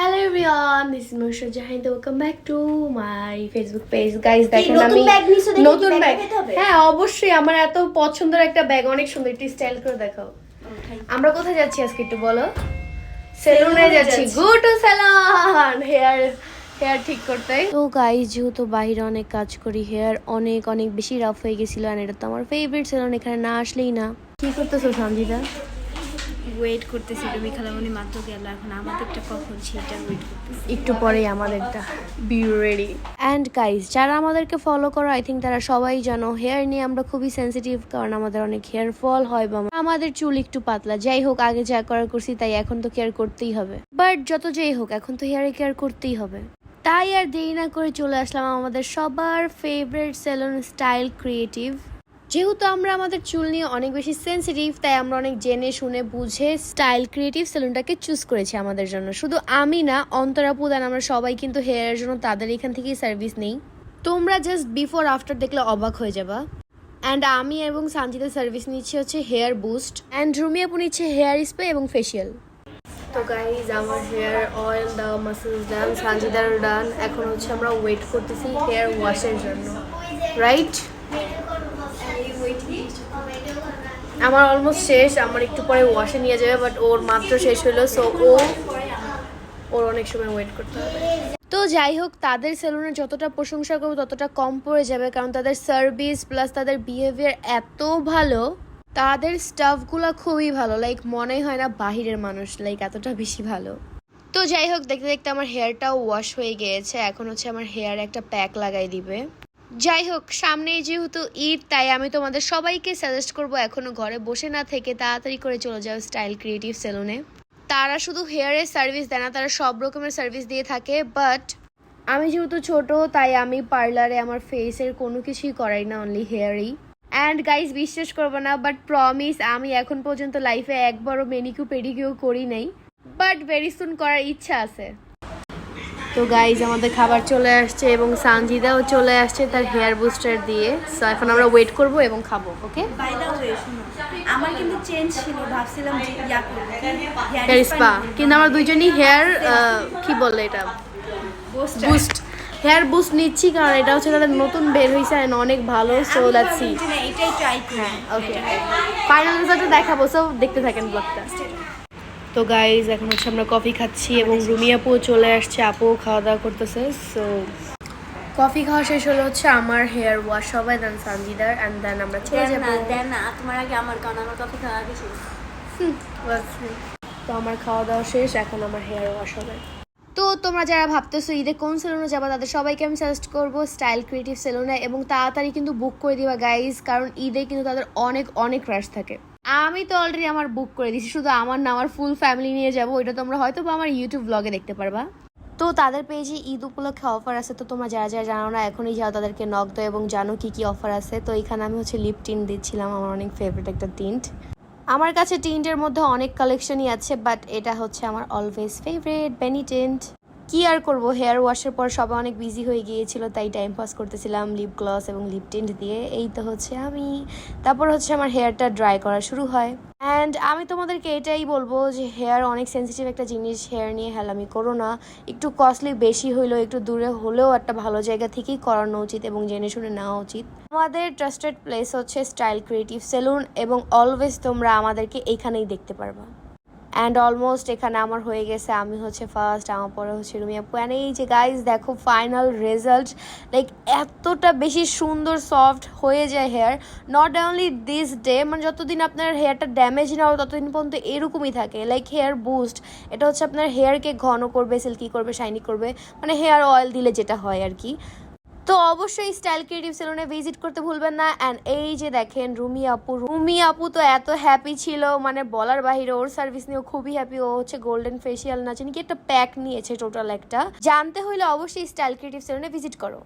Hello everyone this is Zahid welcome back to my Facebook page guys দেখেন আমি নতুন bag হ্যাঁ অবশ্যই আমার এত পছন্দের একটা ব্যাগ অনেক সুন্দর একটু স্টাইল করে দেখাও। আমরা কোথায় যাচ্ছি আজকে একটু বলো? সেলুনে যাচ্ছি। Go to salon hair hair ঠিক করতে। তো যেহেতু বাইরে অনেক কাজ করি হেয়ার অনেক অনেক বেশি রাফ হয়ে গেছিল আর এটা তো আমার ফেভারিট সেলুন এখানে না আসলেই না। কি করতেছো সঞ্জিতা? ওয়েট করতেছি রবি খালামণি মাত্র গেল, এখন আমাদেরটা কখন সেটা ওয়েট করতেছি। একটু পরেই আমাদেরটা বি রেডি অ্যান্ড গাইজ যারা আমাদেরকে ফলো করো আই থিঙ্ক তারা সবাই জানো হেয়ার নিয়ে আমরা খুবই সেন্সিটিভ কারণ আমাদের অনেক হেয়ার ফল হয় বা আমাদের চুল একটু পাতলা। যাই হোক, আগে যা করার করছি, তাই এখন তো কেয়ার করতেই হবে। বাট যত যেই হোক, এখন তো হেয়ারে কেয়ার করতেই হবে। তাই আর দেরি না করে চলে আসলাম আমাদের সবার ফেভারিট সেলুন স্টাইল ক্রিয়েটিভ যেহেতু আমরা আমাদের চুল নিয়ে অনেক বেশি সেন্সিটিভ তাই আমরা অনেক জেনে শুনে বুঝে স্টাইল ক্রিয়েটিভ সেলুনটাকে চুজ করেছি আমাদের জন্য। শুধু আমি না, অন্তরা প্রধান আমরা সবাই কিন্তু হেয়ারের জন্য তাদের এখান থেকেই সার্ভিস নেই। তোমরা জাস্ট বিফোর আফটার দেখলে অবাক হয়ে যাবা। অ্যান্ড আমি এবং সানজিদের সার্ভিস নিচ্ছি হচ্ছে হেয়ার বুস্ট অ্যান্ড রুমি আপু নিচ্ছে হেয়ার স্প্রে এবং ফেসিয়াল তো গাইজ আমার হেয়ার অয়েল দেওয়া মাসেজ ডান সানজিদার ডান এখন হচ্ছে আমরা ওয়েট করতেছি হেয়ার ওয়াশের জন্য। রাইট আমার অলমোস্ট শেষ, আমার একটু পরে ওয়াশে নিয়ে যাবে বাট ওর মাত্র শেষ হলো সো ও, ওর অনেক সময় ওয়েট করতে হবে। তো যাই হোক, তাদের সেলুনে যতটা প্রশংসা করব, ততটা কম পড়ে যাবে, কারণ তাদের সার্ভিস প্লাস তাদের বিহেভিয়ার এত ভালো, তাদের স্টাফগুলো খুবই ভালো লাইক মনেই হয় না বাহিরের মানুষ লাইক এতটা বেশি ভালো। তো যাই হোক, দেখতে দেখতে আমার হেয়ারটাও ওয়াশ হয়ে গিয়েছে, এখন হচ্ছে আমার হেয়ার একটা প্যাক লাগাই দিবে। যাই হোক, সামনেই যেহেতু ঈদ, তাই আমি তোমাদের সবাইকে সাজেস্ট করব এখনও ঘরে বসে না থেকে তাড়াতাড়ি করে চলে যাও স্টাইল ক্রিয়েটিভ সেলুনে তারা শুধু হেয়ারের সার্ভিস দেয় না, তারা সব রকমের সার্ভিস দিয়ে থাকে বাট আমি যেহেতু ছোট, তাই আমি পার্লারে আমার ফেসের কোনো কিছুই করাই না অনলি হেয়ারই অ্যান্ড গাইজ বিশ্বাস করব না বাট প্রমিস আমি এখন পর্যন্ত লাইফে একবারও মেনিকিউ পেডিকিউ করি নাই। বাট ভেরি সুন করার ইচ্ছা আছে। তো গাইজ আমাদের খাবার চলে আসছে এবং সানজিদাও চলে আসছে তার হেয়ার বুস্টার দিয়ে। সো এখন আমরা ওয়েট করব এবং খাব ওকে বাই দা ওয়ে শুনো আমার কিন্তু চেঞ্জ ছিল ভাবছিলাম যে ইয়া করব। হেয়ার স্পা কিন্তু আমরা দুইজনই হেয়ার কি বলে এটা? বুস্ট হেয়ার বুস্ট নিচ্ছি কারণ এটা হচ্ছে তাদের নতুন বের হয়েছে and অনেক ভালো সো লেটস সি এটাই ট্রাই করি। ওকে ফাইনাল রেজাল্টটা দেখাবো সো দেখতে থাকেন ব্লগটা তো গাইজ এখন হচ্ছে আমরা কফি খাচ্ছি এবং রুমি আপু চলে আসছে আপু খাওয়া দাওয়া করতেছে সো কফি খাওয়া শেষ হলো হচ্ছে আমার হেয়ার ওয়াশ হবে দেন সানজিদার অ্যান্ড দেন আমরা চলে যাব। দেন না তোমার আগে আমার কারণ আমার কফি খাওয়া আগে শেষ। তো আমার খাওয়া দাওয়া শেষ এখন আমার হেয়ার ওয়াশ হবে। তো তোমরা যারা ভাবতেছো ঈদে কোন সেলুনে যাবা তাদের সবাইকে আমি সাজেস্ট করব স্টাইল ক্রিয়েটিভ সেলুনে এবং তাড়াতাড়ি কিন্তু বুক করে দিবা গাইজ কারণ ঈদে কিন্তু তাদের অনেক অনেক রাশ থাকে। আমি তো অলরেডি আমার বুক করে দিছি শুধু আমার না, আমার ফুল ফ্যামিলি নিয়ে যাব। ওইটা তোমরা হয়তো বা আমার ইউটিউব ব্লগে দেখতে পারবা। তো তাদের পেজে ঈদ উপলক্ষে অফার আছে। তো তোমরা যারা যারা জানো না, এখনই যাও তাদেরকে নক এবং জানো কি কি অফার আছে। তো এখানে আমি হচ্ছে লিপ টিন্ট দিচ্ছিলাম। আমার অনেক ফেভারিট একটা টিন্ট আমার কাছে টিন্টের মধ্যে অনেক কালেকশনই আছে বাট এটা হচ্ছে আমার অলওয়েজ ফেভারিট বেনি টিন্ট কি আর করব? হেয়ার ওয়াশের পর সবাই অনেক বিজি হয়ে গিয়েছিল, তাই টাইম পাস করতেছিলাম লিপ গ্লস এবং লিপ টিন্ট দিয়ে। এই তো হচ্ছে আমি। তারপর হচ্ছে আমার হেয়ারটা ড্রাই করা শুরু হয়। অ্যান্ড আমি তোমাদেরকে এটাই বলব যে হেয়ার অনেক সেন্সিটিভ একটা জিনিস হেয়ার নিয়ে হেলামি করো না। একটু কস্টলি বেশি হইলেও, একটু দূরে হলেও একটা ভালো জায়গা থেকেই করানো উচিত এবং জেনে শুনে নেওয়া উচিত। আমাদের ট্রাস্টেড প্লেস হচ্ছে স্টাইল ক্রিয়েটিভ সেলুন এবং অলওয়েজ তোমরা আমাদেরকে এইখানেই দেখতে পারবা। অ্যান্ড অলমোস্ট এখানে আমার হয়ে গেছে, আমি হচ্ছে ফার্স্ট আমার পরে হচ্ছে রুমি আপু। অ্যান্ড এই যে গাইজ দেখো ফাইনাল রেজাল্ট লাইক এতটা বেশি সুন্দর সফট হয়ে যায় hair not only this day মানে যতদিন আপনার হেয়ারটা ড্যামেজ না হবে, ততদিন পর্যন্ত এরকমই থাকে। লাইক হেয়ার বুস্ট এটা হচ্ছে আপনার হেয়ারকে ঘন করবে সিল্কি করবে শাইনি করবে। মানে হেয়ার অয়েল দিলে যেটা হয় আর কি। তো অবশ্যই স্টাইল ক্রিয়েটিভ সেলুনে ভিজিট করতে ভুলবেন না। অ্যান্ড এই যে দেখেন, রুমি আপু রুমি আপু তো এত হ্যাপি ছিল। মানে বলার বাহিরে ওর সার্ভিস নিয়েও খুবই হ্যাপি ও হচ্ছে গোল্ডেন ফেসিয়াল না জানি কি একটা প্যাক নিয়েছে টোটাল একটা। জানতে হইলে অবশ্যই স্টাইল ক্রিয়েটিভ সেলুনে ভিজিট করো।